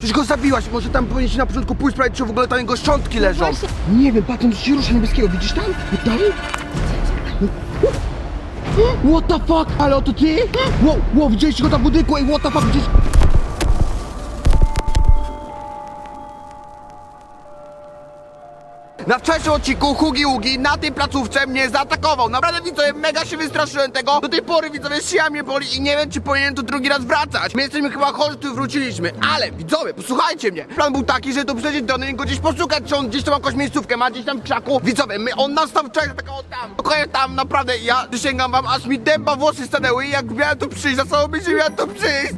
Przecież go zabiłaś, może tam powinieneś na początku pójść sprawdzić, czy w ogóle tam jego szczątki leżą. właśnie. Nie wiem, patrz, on się rusza niebieskiego, widzisz tam? Tam? What the fuck? Ale oto ty? Wow, wow, widzieliście go na budynku, ej, what the fuck, widzisz? Na wczorajszym odcinku Hugi Ługi na tej placówce mnie zaatakował. Naprawdę widzowie, mega się wystraszyłem tego. Do tej pory widzowie szyja mnie boli i nie wiem, czy powinienem tu drugi raz wracać. My jesteśmy chyba chorzy, tu wróciliśmy. Ale widzowie, posłuchajcie mnie. Plan był taki, że tu przejdzie do niego gdzieś poszukać, czy on gdzieś tam jakąś miejscówkę ma, gdzieś tam w krzaku. Widzowie, my, on nas tam wczoraj zaatakował tam. Dokładnie tam, naprawdę, ja przysięgam wam, aż mi dęba włosy stanęły i jak miałem tu przyjść, za całą myśl miałem tu przyjść.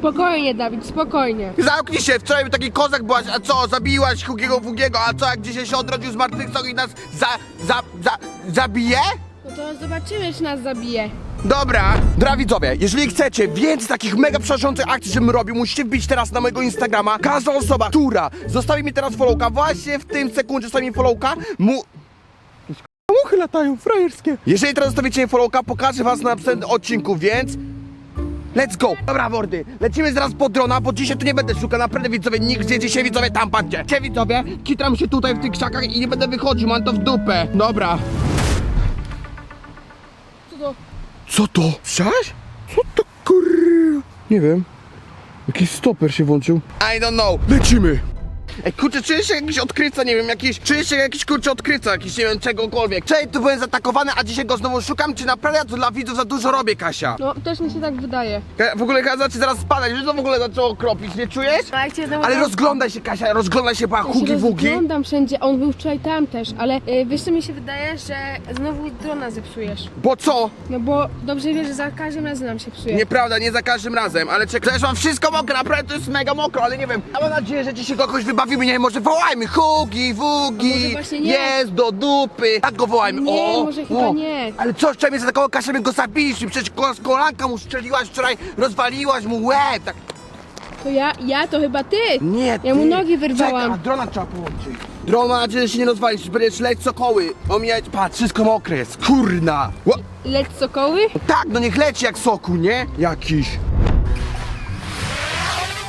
Spokojnie, Dawid, spokojnie. Zamknij się, wczoraj był taki kozak byłaś, a co, zabiłaś Hugiego Wugiego, a co, jak dzisiaj się odrodził z martwych i nas za, za, za, zabije? No to zobaczymy, czy nas zabije. Dobra, dobra widzowie, jeżeli chcecie więcej takich mega przerażających akcji, żebym robił, musicie wbić teraz na mojego Instagrama. Każda osoba, która zostawi mi teraz followka, właśnie w tym sekundzie zostawi mi followka, mu... Muchy latają, frajerskie. Jeżeli teraz zostawicie mi followka, pokażę was na następnym odcinku, więc... Let's go! Dobra, mordy, lecimy zaraz po drona, bo dzisiaj tu nie będę szukał, naprawdę widzowie, nigdzie dzisiaj widzowie tam patrzcie. Cie widzowie, kitram się tutaj w tych krzakach i nie będę wychodził, mam to w dupę. Dobra. Co to? Co to? Słyszałeś? Co to kur... Nie wiem. Jakiś stoper się włączył. I don't know. Lecimy! Ej, kurczę, czuję się jakiś odkryca, nie wiem, jakiś... Czuję się jakiś, kurczę, odkryca, jakiś, nie wiem, czegokolwiek. Wczoraj tu byłem zaatakowany, a dzisiaj go znowu szukam, czy naprawdę ja tu dla widzów za dużo robię, Kasia? No, też mi się tak wydaje. Ka- W ogóle Kasia zacznie zaraz spadać, wiesz, to w ogóle zaczęło kropić, nie czujesz? A jak cię znowu Ale tam- rozglądaj się, Kasia, rozglądaj się, pa, Ja się hugi wugi. rozglądam wszędzie, on był wczoraj tam też, ale y, wiesz co mi się wydaje, że znowu drona zepsujesz. Bo co? No bo dobrze wiesz, że za każdym razem nam się psuje. Nieprawda, nie za każdym razem, ale czekaj, mam wszystko mokre, naprawdę to jest mega mokro, ale nie wiem. Ja mam nadzieję, że dzisiaj kogoś wybawimy, nie wiem, może wołajmy, hugi, A wugi, może właśnie nie? jest do dupy, tak go wołajmy, Nie, o, może chyba o. nie. Ale co, wczoraj mnie zaatakował Kasia, my go zabiliśmy, przecież ko- z kolanka mu strzeliłaś wczoraj, rozwaliłaś mu łeb, tak, To ja, ja to chyba ty. nie, Ja mu ty. nogi wyrwałam. Czekaj, a drona trzeba połączyć. Dron ma nadzieję, że się nie rozwalisz, będziesz leć sokoły, omijać, patrz, wszystko mokre jest, kurna. Ło- Leć sokoły? tak, no niech leci jak soku, nie? Jakiś.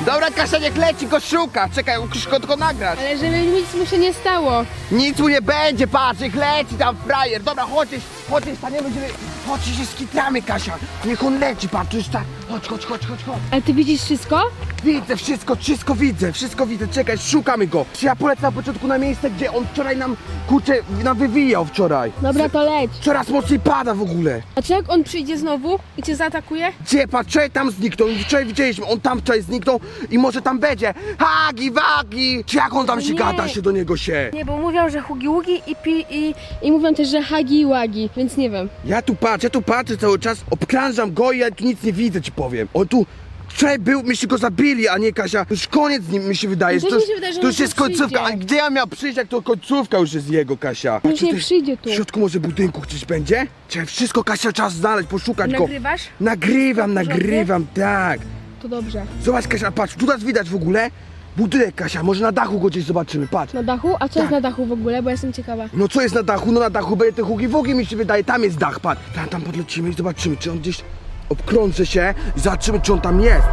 Dobra, Kasia, niech leci, go szuka. Czekaj, go tylko nagrać. Ale żeby nic mu się nie stało. Nic mu nie będzie, patrz, niech leci tam frajer. Dobra, chodź, chodź, staniemy, będziemy... Chodź, się skitramy, Kasia. Niech on leci, patrz, tak. Chodź, chodź, chodź, chodź, chodź. Ale ty widzisz wszystko? Widzę wszystko, wszystko widzę, wszystko widzę. Czekaj, szukamy go. Czy ja polecę na początku na miejsce, gdzie on wczoraj nam, kurczę, nam wywijał wczoraj. Dobra, to leć. Coraz mocniej pada w ogóle. A czy jak on przyjdzie znowu i cię zaatakuje? Gdzie, patrz, wczoraj tam zniknął, wczoraj widzieliśmy, on tam wczoraj zniknął i może tam będzie. Hagi, wagi! Czy jak on tam się Nie. gada się do niego się? Nie, bo mówią, że hugi ługi i pi i... I mówią też, że hagi i łagi, więc nie wiem. Ja tu patrzę, ja tu patrzę cały czas, obkrążam go i ja tu nic nie widzę, ci powiem. On tu wczoraj był, myśmy go zabili, a nie Kasia. Już koniec z nim mi się wydaje. To, mi się wydaje, że to on już tu jest końcówka. przyjdzie. A gdzie ja miał przyjść, jak to końcówka już jest jego, Kasia? On już nie tutaj przyjdzie tu. W środku może budynku gdzieś będzie? Czy wszystko Kasia czas znaleźć, poszukać go. Nagrywasz? Nagrywam, nagrywam, tak. To dobrze. Zobacz Kasia, patrz, tu nas widać w ogóle. Budynek Kasia, może na dachu go gdzieś zobaczymy, patrz. Na dachu? A co Tak. jest na dachu w ogóle? Bo jestem ciekawa. No co jest na dachu? No na dachu będzie te hugi wugi mi się wydaje, tam jest dach, patrz. Tam, tam podlecimy i zobaczymy, czy on gdzieś obkrąży się i zobaczymy, czy on tam jest.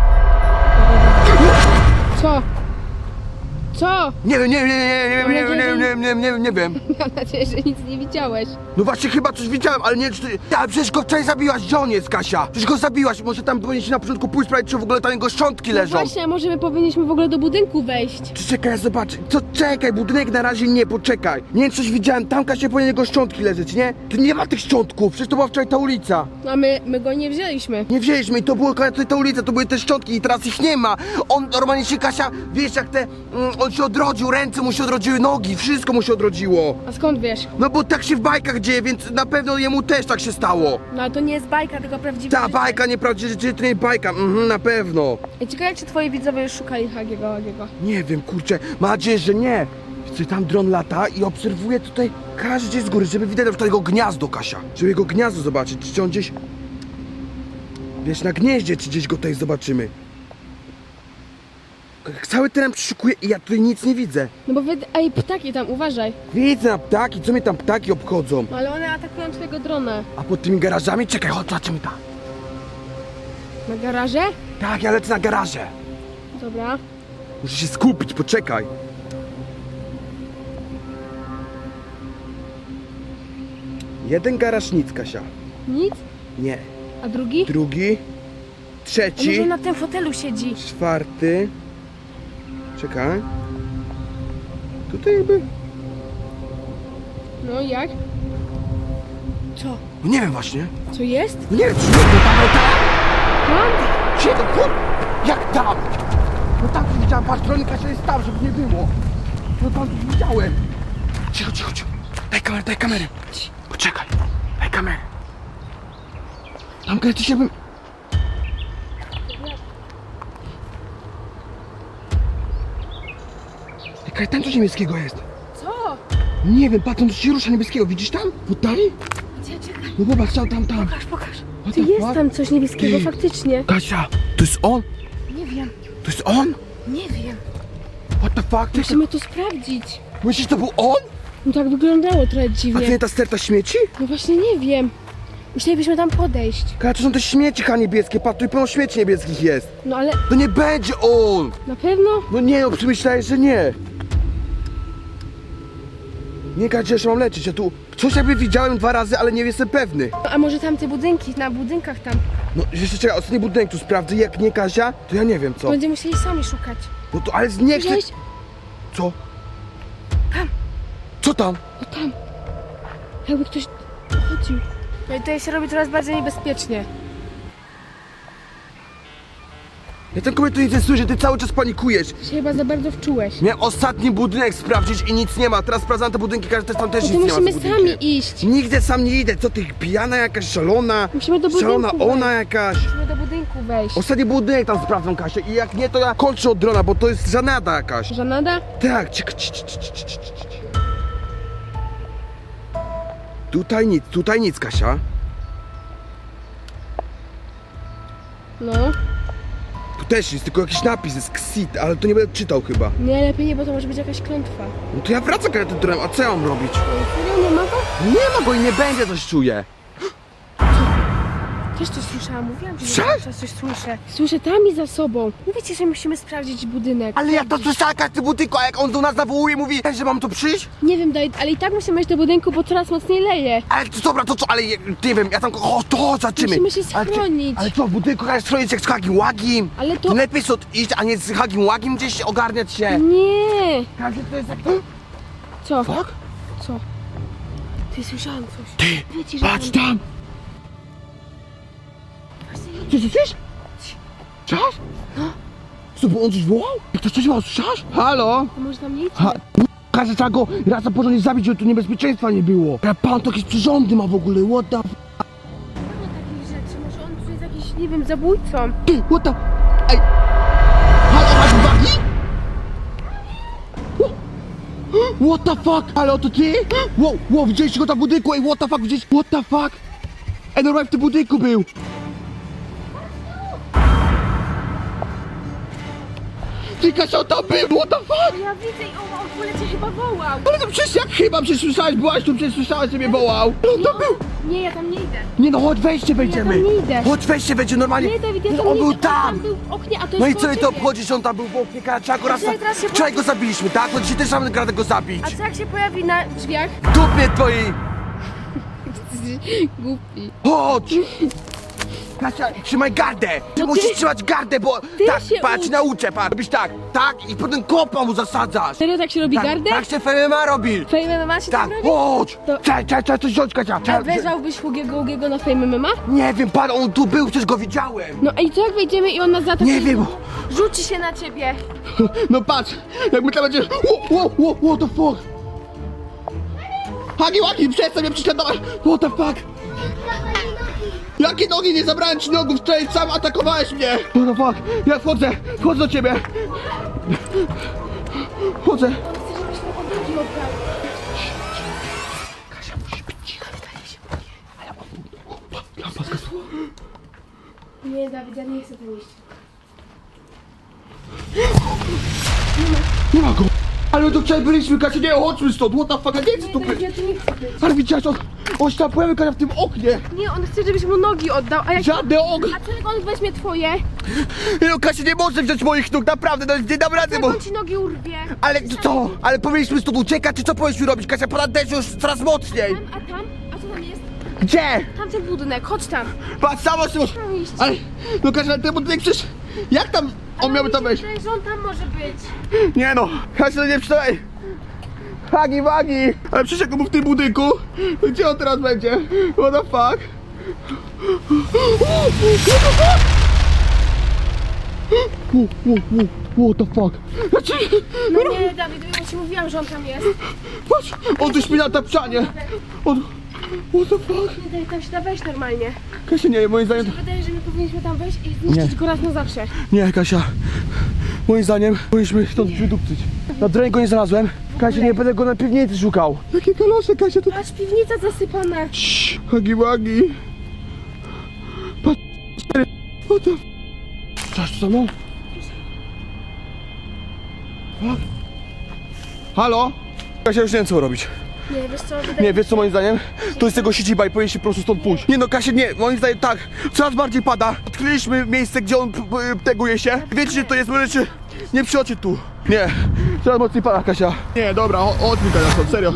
Co? Nie wiem, nie wiem, nie wiem, nie wiem, nie wiem, nie wiem, nie wiem, nie wiem, nie wiem. Mam nadzieję, że nic nie widziałeś. No właśnie chyba coś widziałem, ale nie czy ty... Przecież go wczoraj zabiłaś, gdzie on jest, Kasia? Przecież go zabiłaś, może tam powinieneś na początku pójść sprawdzić, czy w ogóle tam jego szczątki leżą. Właśnie, a może my powinniśmy w ogóle do budynku wejść? Czy czekaj, ja zobaczę. Co, czekaj, budynek na razie nie, poczekaj. Nie wiem, coś widziałem, tam Kasia powinien jego szczątki leżeć, nie? Tu nie ma tych szczątków, przecież to była wczoraj ta ulica. No a my, my go nie wzięliśmy. Nie wzięliśmy i to było tutaj ta ulica, to były te szczątki i teraz ich nie ma. On normalnie się Kasia, wiesz jak te, mm, on się odrodził, ręce mu się odrodziły, nogi, wszystko mu się odrodziło. A skąd wiesz? No bo tak się w bajkach dzieje, więc na pewno jemu też tak się stało. No ale to nie jest bajka, tylko prawdziwa Ta bajka, nieprawdziwa, to nie bajka, mhm, na pewno. I ciekawe, czy twoi widzowie już szukali Hagiego Hagiego. Nie wiem, kurczę, mam nadzieję, że nie. Widzę, tam dron lata i obserwuje tutaj każdy z góry, żeby widać na przykład jego gniazdo, Kasia. Żeby jego gniazdo zobaczyć, czy on gdzieś... Wiesz, na gnieździe, czy gdzieś go tutaj zobaczymy. Cały teren przeszukuje i ja tutaj nic nie widzę. No bo wy... Ej, ptaki tam, uważaj. Widzę na ptaki, co mnie tam ptaki obchodzą. No ale one atakują twojego drona. A pod tymi garażami, czekaj, chodź, zobaczymy tam. Na garaże? Tak, ja lecę na garaże. Dobra. Muszę się skupić, poczekaj. Jeden garaż nic, Kasia. Nic? Nie. A drugi? Drugi. A Trzeci. może na tym fotelu siedzi? Czwarty. Czekaj. Tutaj jakby... No jak? Co? No nie wiem właśnie. Co jest? No nie wiem, czy no tam? Gdzie to, kur... Jak tam? No tam tu widziałem, patrz, Weronika się jest tam, żeby nie było. No tam tu widziałem. Cicho, cicho, cicho. Daj kamerę, daj kamerę. Poczekaj, daj kamerę. Tam kręci się bym... Czekaj, tam coś niebieskiego jest. Co? Nie wiem, patrz, tam coś się rusza niebieskiego, widzisz tam? W oddali? Gdzie, czekaj. No popatrz, tam, tam, tam. Pokaż, pokaż. What Ty the jest fuck? tam coś niebieskiego, Ty. faktycznie. Kasia, to jest on? Nie wiem, To jest on? nie wiem. What the fuck? Ty, Musimy to sprawdzić. myślisz, to był on? No tak wyglądało trochę A to dziwnie. nie ta sterta śmieci? No właśnie nie wiem. Musielibyśmy tam podejść. Kasia, to są te śmieci ha, niebieskie, patrz, tu pełno śmieci niebieskich jest. No ale To nie będzie on! na pewno? No nie, no przemyślałeś, że nie. Nie, Kasia, jeszcze mam lecieć, ja tu coś jakby widziałem dwa razy, ale nie jestem pewny. No, a może tam te budynki, na budynkach tam. No, jeszcze czekaj, ostatni budynek tu sprawdzę, jak nie Kasia, to ja nie wiem co. Będziemy musieli sami szukać. No to, ale nie chcę... Widziałeś? Co? Tam. Co tam? No tam. Jakby ktoś chodził. No i tutaj się robi coraz bardziej niebezpiecznie. Ja ten kobiet tu nie słyszę, ty cały czas panikujesz. Się chyba za bardzo wczułeś. Miałem ostatni budynek sprawdzić i nic nie ma, teraz sprawdzam te budynki, też tam też No nic to nie ma. musimy za budynkiem. sami iść. Nigdzie sam nie idę, co ty pijana jakaś, szalona? Musimy do budynku Szalona wejść. ona jakaś. Musimy do budynku wejść. Ostatni budynek tam sprawdzam Kasia i jak nie to ja kończę od drona, bo to jest żenada jakaś. Żanada? Tak, ciek, ci, ci, ci, ci, ci, ci, ci. Tutaj nic, tutaj nic Kasia. No. Też jest tylko jakiś napis, jest Xit, ale to nie będę czytał chyba. Nie, lepiej nie, bo to może być jakaś klątwa. No to ja wracam dronem, a co ja mam robić? Serio, nie ma go? Nie ma go i nie będzie, coś czuję. Też coś słyszałam, mówiłam, że Słyszałeś? że coś słyszę. Słyszę tam i za sobą. Mówicie, że musimy sprawdzić budynek. Ale jak to słyszała każdy budynku, a jak on do nas nawołuje, mówi, że mam tu przyjść? Nie wiem, Dawid, ale i tak musimy iść do budynku, bo coraz mocniej leje. Ale to dobra, to co, ale je- nie wiem, ja tam, o to zaczymy. Musimy się Ale, schronić. ale co, w budynku jest schronić jak z Hagim Łagim? Ale to-. Lepiej stąd iść, a nie z Hagim Łagim gdzieś ogarniać się. Nie! Każdy to jest jak... Co? Fuck? Co? Ty słyszałam coś. Ty, Wiecie, że patrz tam- coś? Słyszasz? Co, bo on coś wołał? Jak to coś wołał, słyszasz? Halo? To może tam nie. Ha, Każe trzeba go raz na porządnie zabić, żeby tu niebezpieczeństwa nie było. Ale pan to jakieś przyrządy ma w ogóle, what the... f- Nie ma takich rzeczy, może on tu jest jakiś, nie wiem, zabójcą. Ty, what the... Ej! Halo, masz uwagi? What the fuck? Halo, to ty? Wow, wow, widzieliście go tam w budynku, ej, what the fuck, widzieliście? What the fuck? Ej, normalnie w tym budynku był. Kasia, on tam był, what the fuck? Ja widzę i on, on w ogóle cię chyba wołał. Ale to przecież jak chyba, przecież słyszałeś, byłaś tu, przecież słyszałeś, że mnie wołał. Ale on tam był. Nie, ja tam nie idę. Nie no, chodź, wejście wejdziemy. tam nie idę. Chodź, wejście będzie normalnie. Nie, Dawid, ja No, tam on nie był idę. On tam. tam był w oknie, a to No jest i co koło i to ciebie. obchodzi, że on tam był w oknie, go raz... Teraz się Wczoraj go zabiliśmy, tak? To dzisiaj też mamy radę go zabić. A co jak się pojawi na drzwiach? Dupie twojej! Głupi. Chodź! Kasia, trzymaj gardę! Ty No musisz ty- trzymać gardę, bo... ty tak, się patrz, ucz. nauczę, patrz. Robisz tak, tak i potem kopa mu zasadzasz. Serio tak się robi Tak, gardę? tak się FMA robi. Fame MMA się Tak, tak robi? chodź! To- Czekaj, czekaj, czekaj, coś wziąć, Kasia. A Czekaj, wezwałbyś Hugiego Hugiego na Fame MMA? Nie wiem, pan, on tu był, przecież go widziałem. No i co jak wejdziemy i on nas zaatakuje? Nie wiem. Rzuci się na ciebie. No patrz, jak my tam będziesz... Wo, wo, wo, what the fuck? Hagi, Hagi, przestań mnie prześladować! What the fuck? Jakie nogi? Nie zabrałem ci nogów, wczoraj sam atakowałeś mnie! What the fuck? Ja wchodzę, wchodzę do ciebie! Wchodzę! Kasia, musi być cicha. Ale on... Lampa zgasła. Nie, Dawid, ja nie chcę tam iść. Nie ma go! Ale tu wczoraj byliśmy, Kasia, nie, chodźmy stąd, what the fuck, nie chcę tu być! Dawid, ja tu nie chcę być. Ale widziałeś, on, On się tam pojawił Kasia w tym oknie. Nie, on chce, żebyś mu nogi oddał, a jak... Żadne okno. A jak on weźmie twoje? No Kasia nie może wziąć moich nóg, naprawdę, no nie dam rady, bo... on ci nogi urwie? Ale co? Ale powinniśmy stąd uciekać, czy co powinniśmy robić? Kasia, pada deszcz już coraz mocniej. Tam, a tam? A co tam jest? Gdzie? Tamten budynek, chodź tam. Patrz, samo się... Tam. Ale, no Kasia, ale ten budynek przecież... Jak tam on miałby tam wejść? Że on tam może być. Nie no, Kasia, no nie przynajmniej. Hagi, wagi! Ale przecież jak on był w tym budynku, to gdzie on teraz będzie? What the fuck? What the fuck? Znaczy, No nie, Dawid, ja ci mówiłam, że on tam jest. patrz, on tu śpi na tapczanie. On... What the fuck? Nie daj tam się da wejść normalnie. Kasia, nie, moim zdaniem... Wydaje, że my powinniśmy tam wejść i zniszczyć Nie. go raz na zawsze. Nie, Kasia. Moim zdaniem powinniśmy stąd wydupcyć. Na dronie go nie znalazłem. Kasia, nie będę go na piwnicy szukał. Jakie kalosze, Kasia, to... Patrz, piwnica zasypana. Ciii, Hagi wagi. Patrz, cztery. What the... Coś tu za mną? Halo? Kasia, już nie wiem co robić. Nie, wiesz co, wydaje Nie, wiesz co moim zdaniem? To jest tego siedziba i powinien się po prostu stąd pójść. Nie no, Kasia, nie, moim zdaniem tak. Coraz bardziej pada. Odkryliśmy miejsce, gdzie on p- p- teguje się. Wiecie, że to jest, możecie nie przychodźcie tu. Nie, coraz mocniej pada, Kasia. Nie, dobra, o- odmij Kasia stąd, serio.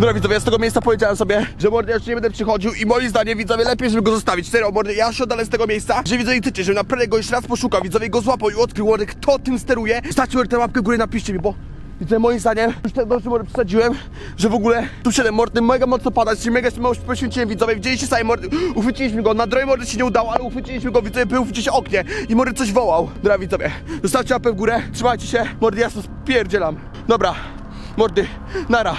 Dobra widzowie, ja z tego miejsca powiedziałem sobie, że mordy ja już nie będę przychodził i moim zdaniem widzowie lepiej, żeby go zostawić. Serio, mordy, ja się oddalę z tego miejsca, że widzowie chcecie, żebym naprawdę go jeszcze raz poszukał, widzowie go złapał i odkrył, mordy, kto tym steruje. Stawcie mordy tę łapkę w górę, napiszcie mi, bo Widzę, moim zdaniem, już tak dobrze może przesadziłem, że w ogóle tu wszedłem mordy, mega mocno padać, się mega się mało poświęciłem widzowie, widzieliście sami mordy, uchwyciliśmy go, na dronie mordy się nie udało, ale uchwyciliśmy go, widzowie, był gdzieś oknie i mordy coś wołał. Dobra widzowie, zostawcie łapę w górę, trzymajcie się, mordy, ja to spierdzielam. Dobra, mordy, nara.